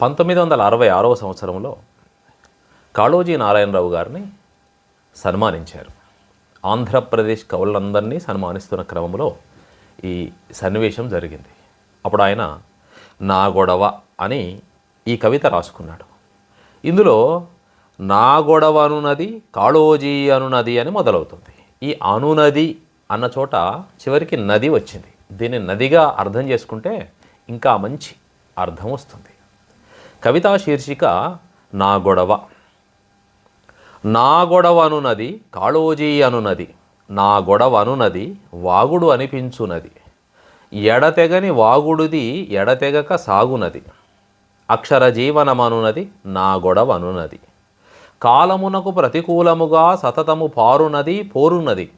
పంతొమ్మిది వందల అరవై ఆరవ సంవత్సరంలో కాళోజీ నారాయణరావు గారిని సన్మానించారు. ఆంధ్రప్రదేశ్ కవులందరినీ సన్మానిస్తున్న క్రమంలో ఈ సన్నివేశం జరిగింది. అప్పుడు ఆయన నా గొడవ అని ఈ కవిత రాసుకున్నాడు. ఇందులో నా గొడవ అనునది కాళోజీ అనునది అని మొదలవుతుంది. ఈ అనునది అన్న చోట చివరికి నది వచ్చింది. దీన్ని నదిగా అర్థం చేసుకుంటే ఇంకా మంచి అర్థం వస్తుంది. కవితా శీర్షిక నా గొడవ. నా గొడవ అనునది కాళోజీ అనునది నా గొడవ అనునది వాగుడు అనిపించునది ఎడతెగని వాగుడుది ఎడతెగక సాగునది అక్షర జీవనమనునది నా గొడవ అనునది కాలమునకు ప్రతికూలముగా సతతము పారునది పోరునది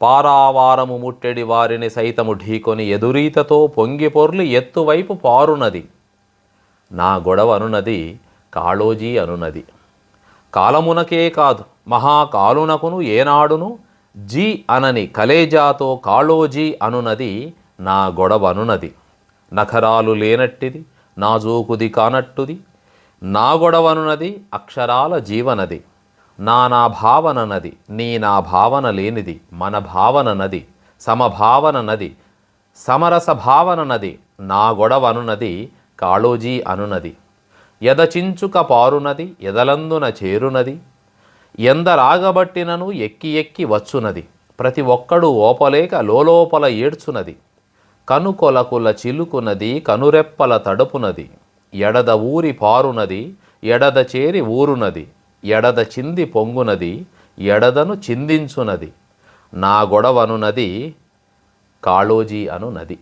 పారావారము ముట్టెడి వారిని సైతము ఢీకొని ఎదురీతతో పొంగి పొర్లి ఎత్తువైపు పారునది నా గొడవ అనున్నది కాళోజీ అనునది. కాలమునకే కాదు మహాకాలునకును ఏనాడును జీ అనని కలేజాతో కాళోజీ అనునది నా గొడవ అనున్నది నఖరాలు లేనట్టిది నాజూకుది కానట్టుది. నా గొడవనున్నది అక్షరాల జీవనది. నా నా భావన నది నీ నా భావన లేనిది మన భావన నది నది సమరస భావన నది నా గొడవనున్నది కాళోజీ అనునది. ఎదచించుక పారునది ఎదలందున చేరునది ఎందరాగబట్టినను ఎక్కి ఎక్కి వచ్చునది. ప్రతి ఒక్కడు ఓపలేక లోలోపల ఏడ్చునది. కనుకొలకుల చిలుకునది కనురెప్పల తడుపునది. ఎడద ఊరి పారునది ఎడద చేరి ఊరునది. ఎడద చింది పొంగునది ఎడదను చిందించునది. నా గొడవనునది కాళోజీ అను నది